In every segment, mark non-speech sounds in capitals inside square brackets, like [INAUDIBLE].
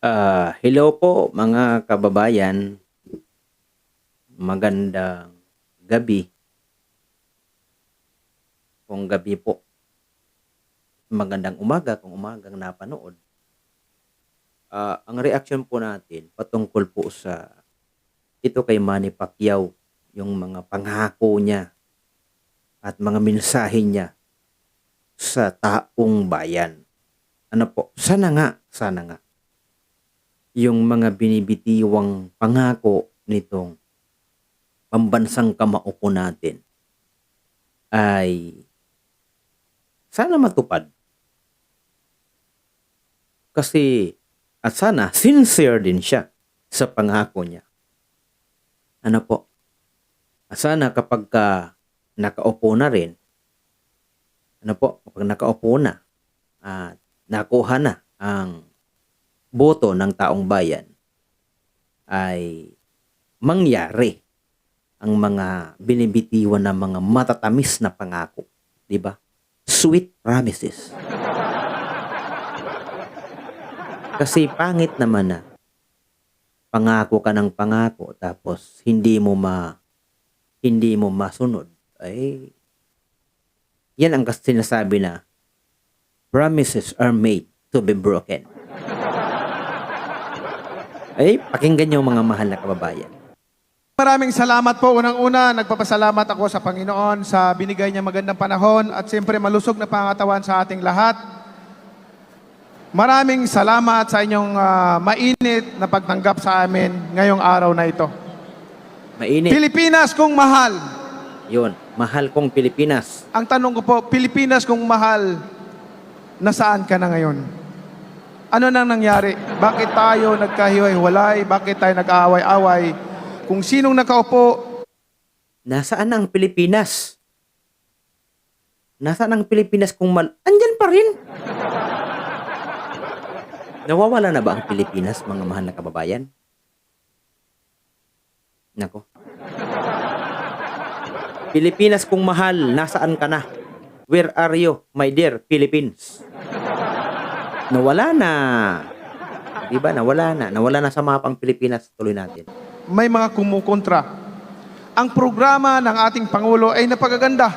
Ah, hello po mga kababayan. Magandang gabi. Kung gabi po. Magandang umaga kung umagang napanood. Ah, ang reaction po natin patungkol po sa ito kay Manny Pacquiao, yung mga pangako niya at mga mensahe niya sa taong bayan. Ano po? Sana nga, sana nga yung mga binibitiwang pangako nitong pambansang kamao natin ay sana matupad. Kasi at sana sincere din siya sa pangako niya. Ano po? At sana kapag ka nakaupo na rin, ano po, kapag nakaupo na, at nakuha na ang boto ng taong bayan ay mangyari ang mga binibitiwan ng mga matatamis na pangako, 'di ba? Sweet promises. Kasi pangit naman na pangako ka ng pangako tapos hindi mo ma hindi mo masunod ay yan ang sinasabi na promises are made to be broken. Ay, pakinggan niyo mga mahal na kababayan. Maraming salamat po. Unang-una, nagpapasalamat ako sa Panginoon sa binigay niya magandang panahon at siyempre malusog na pangatawan sa ating lahat. Maraming salamat sa inyong ah, mainit na pagtanggap sa amin ngayong araw na ito. Mainit. Pilipinas kung mahal. Yun. Mahal kong Pilipinas. Ang tanong ko po, Pilipinas kung mahal, nasaan ka na ngayon? Ano nang nangyari? Bakit tayo nagkahiwalay? Bakit tayo nag-aaway-away? Kung sinong nakaupo, Nasaan ang Pilipinas? Nasaan ang Pilipinas kung mal... Andyan pa rin. Nawawala na ba ang Pilipinas, mga mahal na kababayan? Nako. Pilipinas kung mahal, nasaan ka na? Where are you, my dear Philippines? Nawala na. Di ba? Nawala na. Nawala na sa mapang Pilipinas. Tuloy natin. may mga kumukontra. Ang programa ng ating Pangulo ay napagaganda.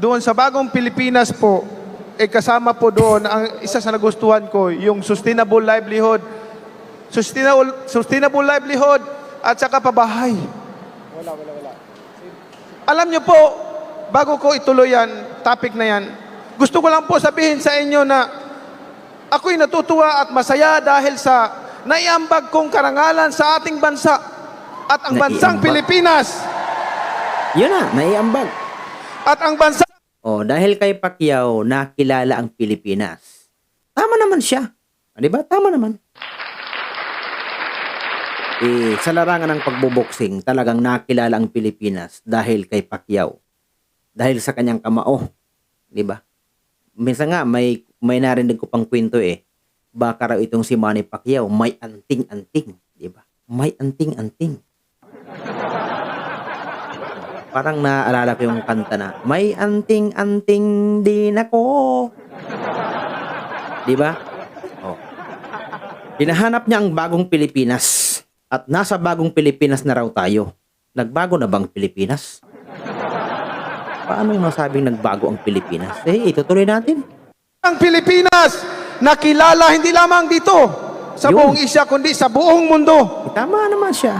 Doon sa bagong Pilipinas po, ay kasama po doon ang isa sa nagustuhan ko, yung sustainable livelihood. Sustainable, sustainable livelihood at saka pabahay. Wala, wala, wala. Alam niyo po, bago ko ituloy yan, topic na yan, gusto ko lang po sabihin sa inyo na ako'y natutuwa at masaya dahil sa naiambag kong karangalan sa ating bansa at ang bansang Naiambag. Pilipinas Yun na, naiambag. at ang bansa Oh, dahil kay Pacquiao, nakilala ang Pilipinas. Tama naman siya. Ah, Di ba? Tama naman. Eh, sa larangan ng pagboboxing, talagang nakilala ang Pilipinas dahil kay Pacquiao. Dahil sa kanyang kamao. Di ba? Minsan nga, may, may narinig ko pang kwento eh. Baka raw itong si Manny Pacquiao, may anting-anting. Di ba? May anting-anting. Parang naaalala ko yung kanta na, May anting-anting din ako. Di ba? Oh. Hinahanap niya ang bagong Pilipinas. At nasa bagong Pilipinas na raw tayo. Nagbago na bang Pilipinas? Paano masabing nagbago ang Pilipinas? Eh, itutuloy natin. ang Pilipinas nakilala hindi lamang dito sa Yun. buong Isya kundi sa buong mundo. Eh, tama naman siya.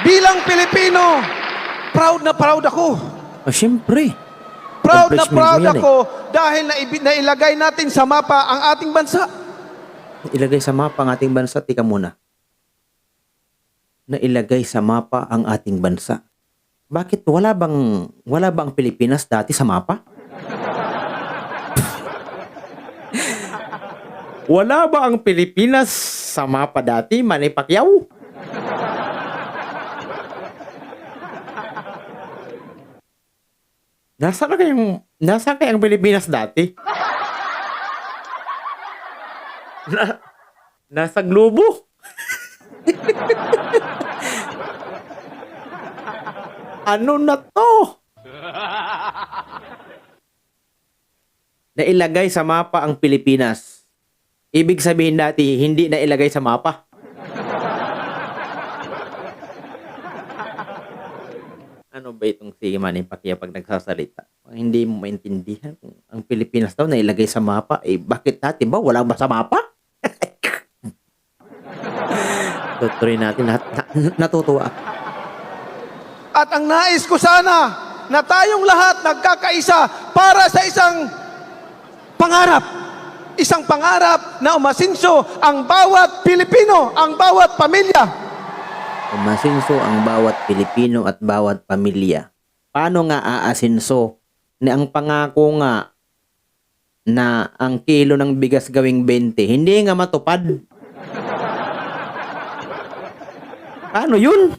Bilang Pilipino, proud na proud ako. Oh, syempre. Proud na proud yan eh. ako dahil naibi- nailagay natin sa mapa ang ating bansa. Ilagay sa mapa ang ating bansa. Tika muna. Nailagay sa mapa ang ating bansa. Bakit wala bang wala bang Pilipinas dati sa mapa? wala ba ang Pilipinas sa mapa dati, Manny Pacquiao? Nasaan na kayong nasaan kayang Pilipinas dati? Na, nasa globo. [LAUGHS] ano na to? [LAUGHS] Nailagay sa mapa ang Pilipinas. Ibig sabihin dati, hindi na ilagay sa mapa. [LAUGHS] ano ba itong si Manny Pacquiao pag nagsasalita? Hindi mo maintindihan. kung Ang Pilipinas daw na ilagay sa mapa. Eh, bakit dati ba? Wala ba sa mapa? [LAUGHS] Tutuloy natin. Nat- na- natutuwa. ako. At ang nais ko sana na tayong lahat nagkakaisa para sa isang pangarap. Isang pangarap na umasinso ang bawat Pilipino, ang bawat pamilya. Umasinso ang bawat Pilipino at bawat pamilya. Paano nga aasinso na ang pangako nga na ang kilo ng bigas gawing 20, hindi nga matupad? Paano yun?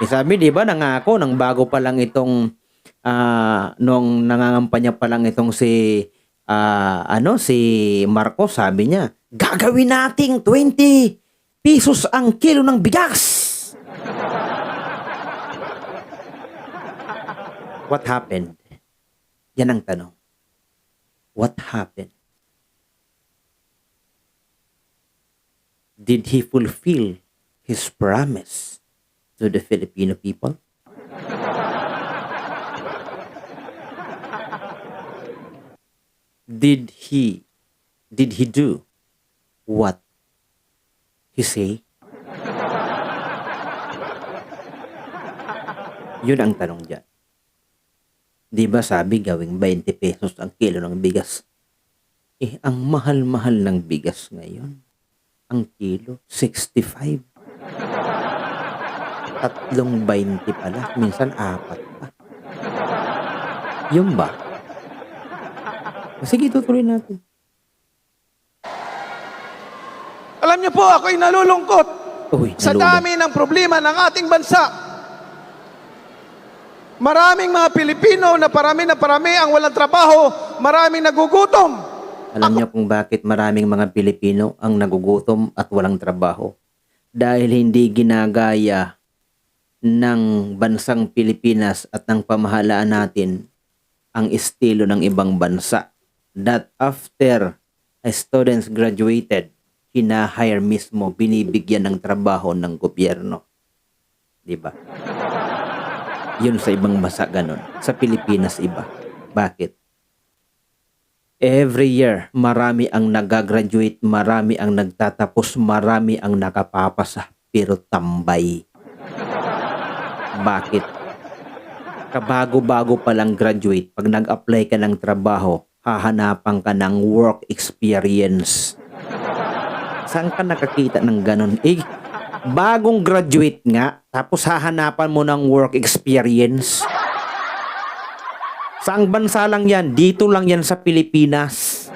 Eh, sabi, di ba, nangako nang bago pa lang itong ah, nung nangangampanya pa lang itong si ah, ano si Marcos sabi niya gagawin nating 20 pesos ang kilo ng bigas. What happened? Yan ang tanong. What happened? Did he fulfill his promise to the Filipino people? Did he did he do what he say? Yun ang tanong dyan. Di ba sabi gawing 20 pesos ang kilo ng bigas? Eh, ang mahal-mahal ng bigas ngayon. Ang kilo, 65. Tatlong 20 pala. Minsan apat pa. Yun ba? Sige, tutuloy natin. Alam niyo po, ako'y nalulungkot Uy, sa dami ng problema ng ating bansa. Maraming mga Pilipino na parami na parami ang walang trabaho, maraming nagugutom. Alam niyo kung bakit maraming mga Pilipino ang nagugutom at walang trabaho? Dahil hindi ginagaya ng bansang Pilipinas at ng pamahalaan natin ang estilo ng ibang bansa. That after students graduated, hinahire mismo, binibigyan ng trabaho ng gobyerno. Di ba? Yun sa ibang bansa ganun. Sa Pilipinas iba. Bakit? Every year, marami ang nagagraduate, marami ang nagtatapos, marami ang nakapapasa, pero tambay. Bakit? Kabago-bago pa lang graduate, pag nag-apply ka ng trabaho, hahanapan ka ng work experience. Saan ka nakakita ng ganun? Eh, bagong graduate nga, tapos hahanapan mo ng work experience. Saang bansa lang yan? Dito lang yan sa Pilipinas.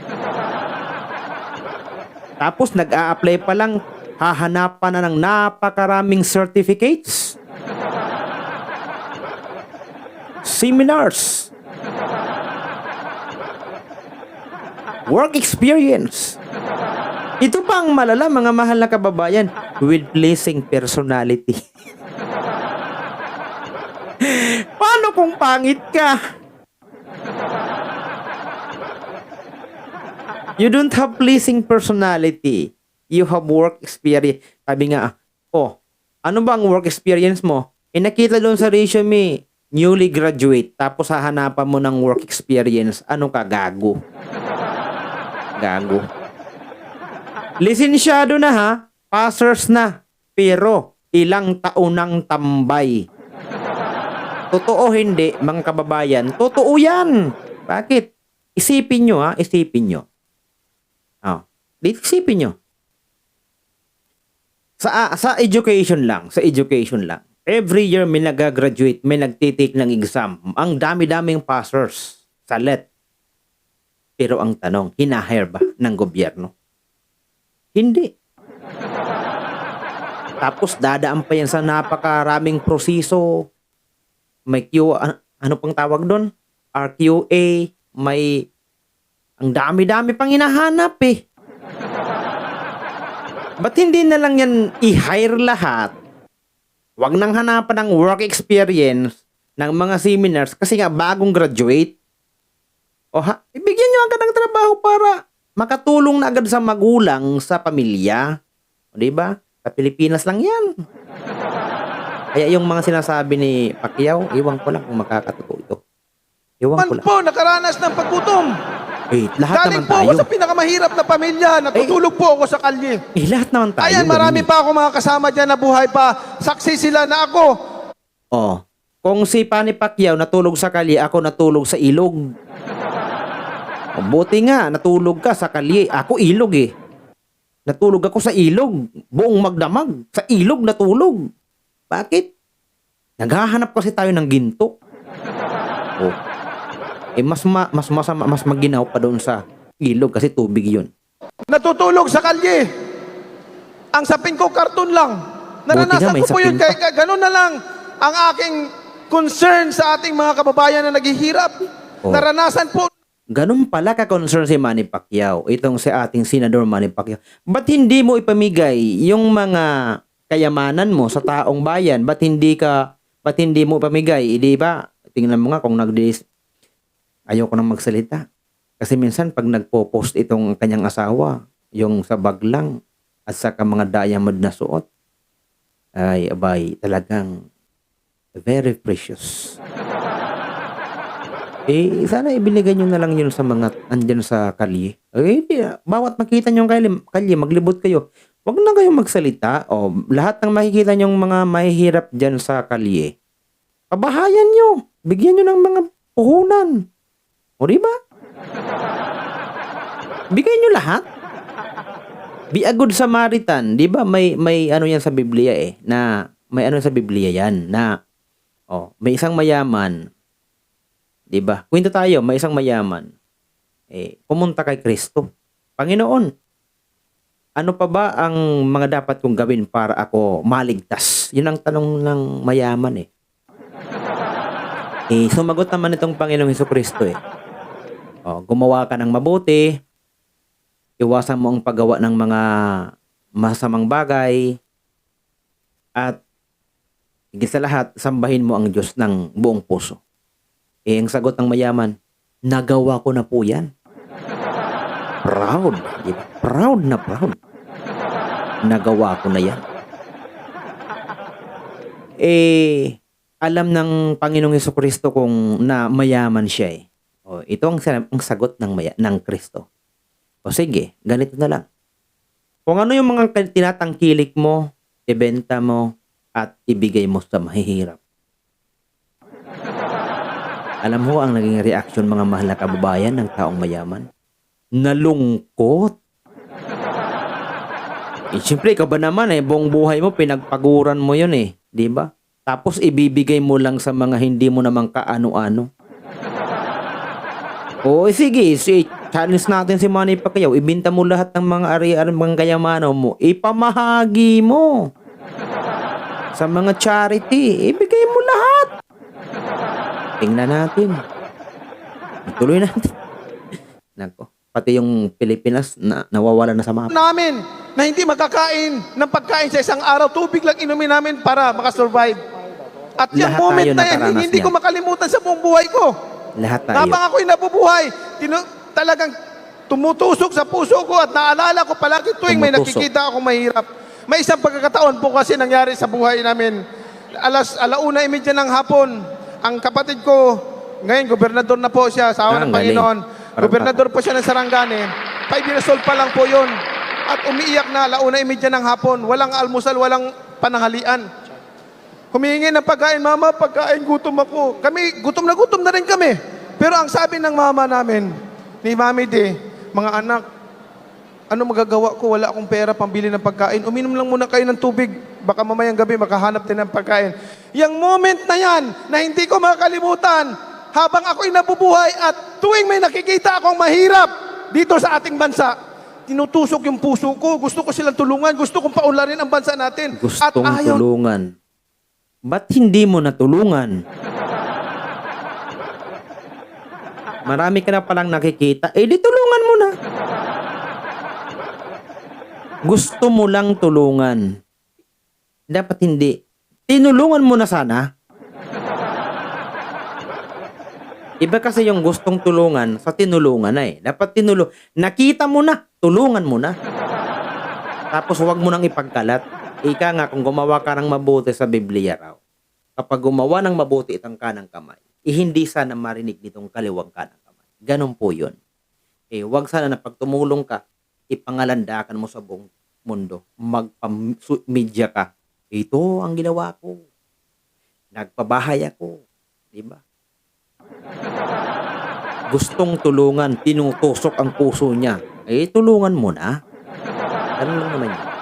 Tapos nag-a-apply pa lang, hahanapan na ng napakaraming certificates. Seminars. Work experience. Ito pa ang malala mga mahal na kababayan with pleasing personality. [LAUGHS] Paano kung pangit ka? You don't have pleasing personality. You have work experience. Sabi nga, oh, ano ba ang work experience mo? Eh nakita doon sa resume, newly graduate, tapos hahanapan mo ng work experience. Ano ka, gago? Gago. Lisensyado na ha, passers na, pero ilang taon ng tambay. Totoo hindi, mga kababayan, totoo yan. Bakit? Isipin nyo ha, isipin nyo. Oh, isipin nyo. Sa, sa education lang, sa education lang. Every year may nagagraduate, may nagtitake ng exam. Ang dami-daming passers sa let. Pero ang tanong, hinahire ba ng gobyerno? Hindi. Tapos dadaan pa yan sa napakaraming proseso. May Q, ano pang tawag doon? RQA, may ang dami-dami pang hinahanap eh. Ba't hindi na lang yan i-hire lahat? Huwag nang hanapan ng work experience ng mga seminars kasi nga bagong graduate. O ha, ibigyan nyo agad ng trabaho para makatulong na agad sa magulang, sa pamilya. O, di ba? Sa Pilipinas lang yan. Kaya yung mga sinasabi ni Pacquiao, iwan ko lang kung makakatotoo ito. Iwan Man ko lang. po, nakaranas ng paggutom. Eh, lahat Galing naman po tayo. ako sa pinakamahirap na pamilya. Natutulog po ako sa kalye. Eh, lahat naman tayo. Ayan, marami ganun. pa ako mga kasama dyan na buhay pa. Saksi sila na ako. Oh. Kung si Pani Pacquiao natulog sa kalye, ako natulog sa ilog. O, buti nga, natulog ka sa kalye. Ako ilog eh. Natulog ako sa ilog. Buong magdamag. Sa ilog natulog. Bakit? Naghahanap kasi tayo ng ginto. Oh. Eh, mas, ma, mas masama, mas maginaw pa doon sa ilog kasi tubig yun. Natutulog sa kalye. Ang sapin ko, karton lang. Naranasan may ko po yun. kaya ganun na lang ang aking concern sa ating mga kababayan na naghihirap. Oh. Naranasan po Ganun pala ka-concern si Manny Pacquiao, itong si ating Senador Manny Pacquiao. Ba't hindi mo ipamigay yung mga kayamanan mo sa taong bayan? Ba't hindi ka, ba't hindi mo ipamigay? Eh, di ba? Tingnan mo nga kung nag Ayoko nang magsalita. Kasi minsan pag nagpo-post itong kanyang asawa, yung sa bag lang, at saka mga diamond na suot, ay abay, talagang very precious. [LAUGHS] Eh, sana ibinigay nyo na lang yun sa mga andyan sa kalye. Eh, di, bawat makita nyo yung kalye, maglibot kayo. Huwag na kayong magsalita. O, lahat ng makikita nyo mga mahihirap dyan sa kalye, pabahayan nyo. Bigyan nyo ng mga puhunan. O, di ba? Bigay nyo lahat. Be a good Samaritan. Di ba? May, may ano yan sa Biblia eh. Na, may ano sa Biblia yan. Na, oh, may isang mayaman, 'Di ba? Kwento tayo, may isang mayaman. Eh, pumunta kay Kristo. Panginoon, ano pa ba ang mga dapat kong gawin para ako maligtas? Yun ang tanong ng mayaman eh. Eh, sumagot naman itong Panginoong Heso Kristo eh. Oh, gumawa ka ng mabuti, iwasan mo ang paggawa ng mga masamang bagay, at higit sa lahat, sambahin mo ang Diyos ng buong puso. Eh, ang sagot ng mayaman, nagawa ko na po yan. Proud. Di ba? Proud na proud. Nagawa ko na yan. Eh, alam ng Panginoong Heso Kristo kung na mayaman siya eh. O, ito ang, ang sagot ng, maya, ng Kristo. O sige, ganito na lang. Kung ano yung mga ka- tinatangkilik mo, ibenta mo, at ibigay mo sa mahihirap. Alam mo ang naging reaksyon mga mahal na kababayan ng taong mayaman? Nalungkot. Eh, siyempre, ikaw ba naman eh, buong buhay mo, pinagpaguran mo yun eh. Di ba? Tapos ibibigay mo lang sa mga hindi mo naman kaano-ano. O eh, sige, si challenge natin si Manny Pacquiao. Ibinta mo lahat ng mga ari-ari, mga kayamanan mo. Ipamahagi mo. Sa mga charity. Ibigay mo lahat. Tingnan natin. Tuloy natin. [LAUGHS] Nako. Pati yung Pilipinas na nawawala na sa mapa. namin na hindi makakain ng pagkain sa isang araw. Tubig lang inumin namin para makasurvive. At yung Lahat moment na yan, hindi ko makalimutan sa buong buhay ko. Lahat tayo. Habang ako'y nabubuhay, tinu- talagang tumutusok sa puso ko at naalala ko palagi tuwing may Tumutusok. nakikita akong mahirap. May isang pagkakataon po kasi nangyari sa buhay namin. Alas alauna imedya ng hapon, ang kapatid ko, ngayon gobernador na po siya sa awa Ah, ng ang galing. Panginoon. Parang Gobernador po siya ng Sarangani. Five years old pa lang po yun. At umiiyak na alauna imedya ng hapon. Walang almusal, walang pananghalian. Humingi ng pagkain, Mama, pagkain, gutom ako. Kami, gutom na gutom na rin kami. Pero ang sabi ng mama namin, ni Mami De, mga anak, ano magagawa ko? Wala akong pera pambili ng pagkain. Uminom lang muna kayo ng tubig. Baka mamayang gabi makahanap din ng pagkain. Yang moment na yan, na hindi ko makalimutan, habang ako'y nabubuhay at tuwing may nakikita akong mahirap dito sa ating bansa, tinutusok yung puso ko. Gusto ko silang tulungan. Gusto kong paunlarin ang bansa natin. at Gustong ayaw tulungan. Ba't hindi mo natulungan? Marami ka na palang nakikita. Eh, di tulungan mo na. Gusto mo lang tulungan. Dapat hindi. Tinulungan mo na sana. Iba kasi yung gustong tulungan sa tinulungan na eh. Dapat tinulong. Nakita mo na, tulungan mo na. Tapos huwag mo nang ipagkalat. Ika nga, kung gumawa ka ng mabuti sa Biblia raw, kapag gumawa ng mabuti itang kanang kamay, eh, hindi sana marinig nitong kaliwang kanang kamay. Ganon po yun. Eh, huwag sana na pag tumulong ka, ipangalandakan mo sa buong mundo. Magpa-media ka. Ito ang ginawa ko. Nagpabahay ako. Di ba? Gustong tulungan, tinutusok ang puso niya. Eh, tulungan mo na. Ganun lang naman yun.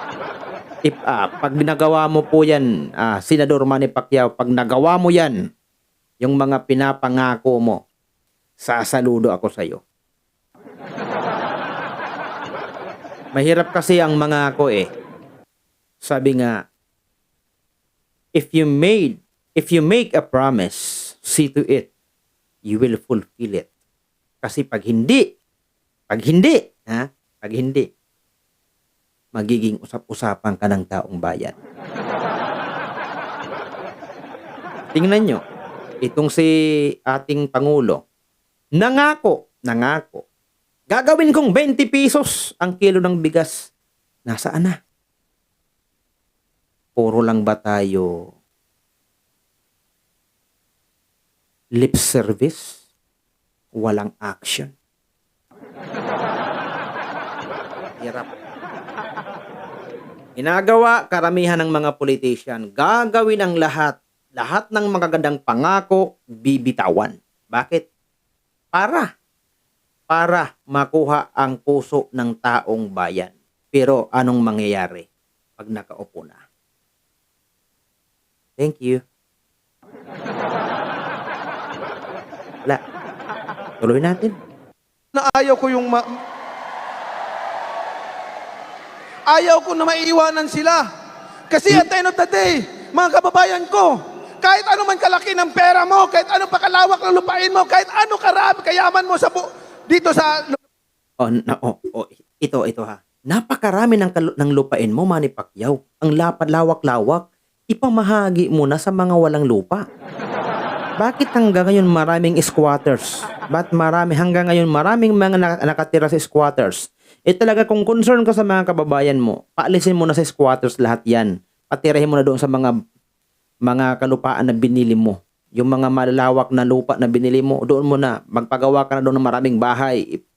If, ah, pag ginagawa mo po yan, ah, Senador Manny Pacquiao, pag nagawa mo yan, yung mga pinapangako mo, sasaludo ako sa'yo. Mahirap kasi ang mga ako eh. Sabi nga, if you made, if you make a promise, see to it, you will fulfill it. Kasi pag hindi, pag hindi, ha? Pag hindi, magiging usap-usapan ka ng taong bayan. Tingnan nyo, itong si ating Pangulo, nangako, nangako, gagawin kong 20 pesos ang kilo ng bigas. Nasaan na? Puro lang ba tayo lip service? Walang action? Hirap. Ginagawa karamihan ng mga politician, gagawin ang lahat, lahat ng magagandang pangako, bibitawan. Bakit? Para. Para makuha ang puso ng taong bayan. Pero anong mangyayari pag nakaupo na? Thank you. Wala. Tuloy natin. na ayaw ko yung ma- ayaw ko na maiiwanan sila. Kasi at the end of the day, mga kababayan ko, kahit ano man kalaki ng pera mo, kahit ano pa kalawak ng lupain mo, kahit ano karami, kayaman mo sa bu- dito sa Oh, na, oh, oh, ito, ito ha. Napakarami ng, kalu- ng lupain mo, Manny Pacquiao. Ang lapad, lawak-lawak. Ipamahagi mo na sa mga walang lupa. Bakit hanggang ngayon maraming squatters? Ba't marami hanggang ngayon maraming mga nak- nakatira sa squatters? Eh talaga kung concern ka sa mga kababayan mo, paalisin mo na sa squatters lahat yan. Patirahin mo na doon sa mga mga kalupaan na binili mo. Yung mga malalawak na lupa na binili mo, doon mo na. Magpagawa ka na doon ng maraming bahay. Ip-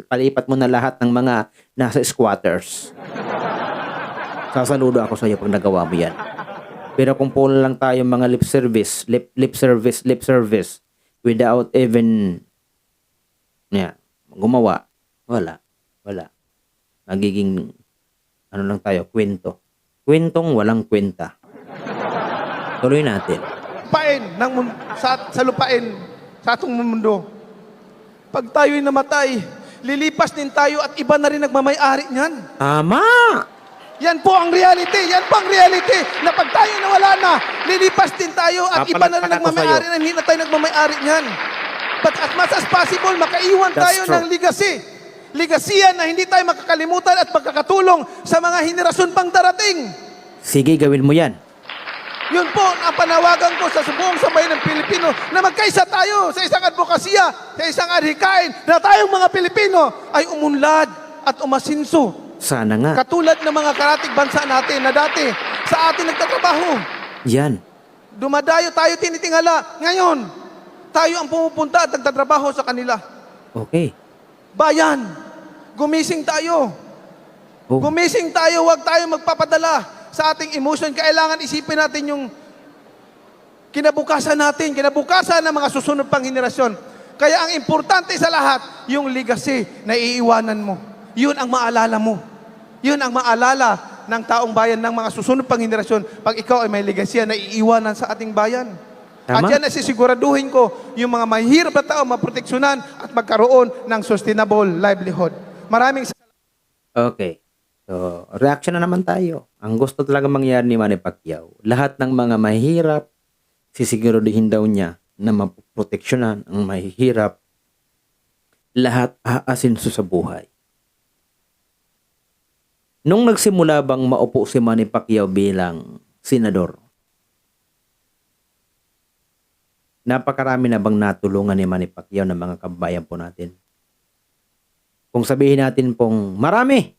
Ipalipat mo na lahat ng mga nasa squatters. Sasaludo ako sa iyo pag nagawa mo yan. Pero kung puro lang tayo mga lip service, lip, lip service, lip service, without even, yeah, gumawa, wala, wala. Magiging, ano lang tayo, kwento. Kwentong walang kwenta. Tuloy natin. lupain ng sa, sa lupain sa atong mundo. Pag tayo'y namatay, lilipas din tayo at iba na rin nagmamay-ari niyan. Tama! Yan po ang reality. Yan po ang reality. Na pag tayo nawala na, lilipas din tayo at iba na rin nagmamayari na hindi na tayo nagmamayari niyan. But as much as possible, makaiwan That's tayo true. ng legacy. Legacy yan na hindi tayo makakalimutan at magkakatulong sa mga henerasyon pang darating. Sige, gawin mo yan. Yun po ang panawagan ko sa buong sambayan ng Pilipino na magkaisa tayo sa isang advokasya, sa isang adhikain na tayong mga Pilipino ay umunlad at umasinso Sana nga. Katulad ng mga karatig bansa natin na dati sa atin nagtatrabaho. Yan. Dumadayo tayo tinitingala. Ngayon, tayo ang pumupunta at nagtatrabaho sa kanila. Okay. Bayan, gumising tayo. Oh. Gumising tayo, huwag tayo magpapadala sa ating emotion. Kailangan isipin natin yung kinabukasan natin, kinabukasan ng mga susunod pang henerasyon. Kaya ang importante sa lahat, yung legacy na iiwanan mo. Yun ang maalala mo. Yun ang maalala ng taong bayan ng mga susunod pang henerasyon pag ikaw ay may legacy na iiwanan sa ating bayan. At Tama. yan ay sisiguraduhin ko yung mga mahirap na tao maproteksyonan at magkaroon ng sustainable livelihood. Maraming Okay. So, reaction na naman tayo. Ang gusto talaga mangyari ni Manny Pacquiao, lahat ng mga mahihirap, sisiguraduhin daw niya na maproteksyonan ang mahihirap, lahat aasinso sa buhay. Nung nagsimula bang maupo si Manny Pacquiao bilang senador, napakarami na bang natulungan ni Manny Pacquiao ng mga kababayan po natin? Kung sabihin natin pong marami,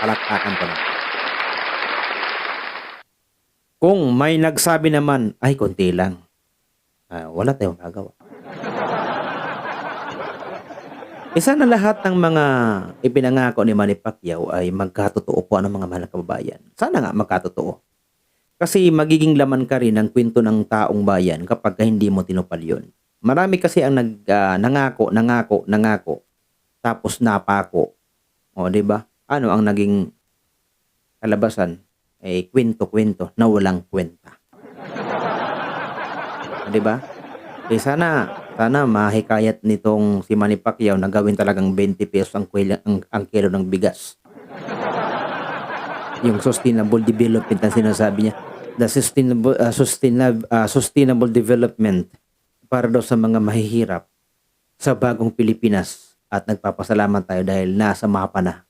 palakpakan po natin. Kung may nagsabi naman, ay, konti lang. Ah, wala tayong gagawa. Isa na lahat ng mga ipinangako ni Manny Pacquiao ay magkatotoo po ang mga mahal na kababayan. Sana nga magkatotoo. Kasi magiging laman ka rin ng kwento ng taong bayan kapag ka hindi mo tinupad yun. Marami kasi ang nag, ah, nangako, nangako, nangako, tapos napako. O, di ba? Ano ang naging kalabasan? Eh, kwento-kwento na walang kwenta. Di ba? Eh, sana, sana mahikayat nitong si Manny Pacquiao na gawin talagang 20 pesos ang, ang, ang kilo ng bigas. Yung sustainable development ang sinasabi niya. The sustainable, uh, sustainable, uh, sustainable development para daw sa mga mahihirap sa bagong Pilipinas at nagpapasalamat tayo dahil nasa mapa na.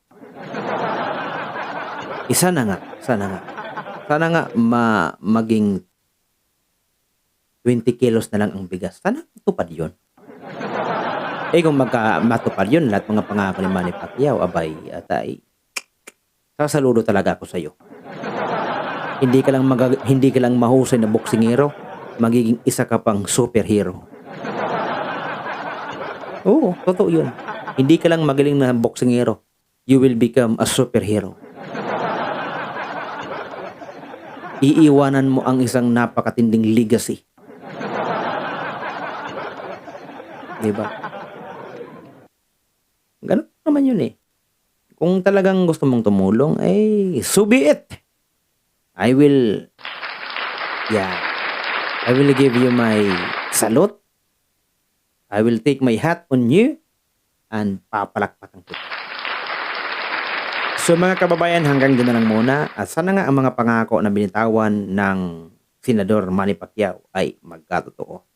Isa na nga, sana nga. Sana nga ma, maging 20 kilos na lang ang bigas. Sana tupad yun. Eh kung magka, matupad yun, lahat mga pangako ni Manny Pacquiao, abay, at ay, sasaludo talaga ako sa'yo. Hindi ka lang mag, hindi ka lang mahusay na boksingero, magiging isa ka pang superhero. Oo, totoo yun. Hindi ka lang magaling na boksingero, you will become a superhero. Iiwanan mo ang isang napakatinding legacy. Diba? Ganun naman yun eh. Kung talagang gusto mong tumulong, eh, so be it. I will, yeah, I will give you my salute. I will take my hat on you and papalakpakan kita. So mga kababayan, hanggang dyan na lang muna. At sana nga ang mga pangako na binitawan ng Senador Manny Pacquiao ay magkatotoo.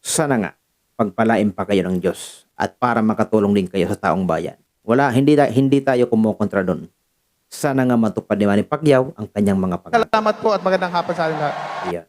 Sana nga, pagpalain pa kayo ng Diyos at para makatulong din kayo sa taong bayan. Wala, hindi, hindi tayo kumukontra doon. Sana nga matupad ni Manny Pacquiao ang kanyang mga pangako. Salamat po at magandang hapon sa ating lahat. Yeah.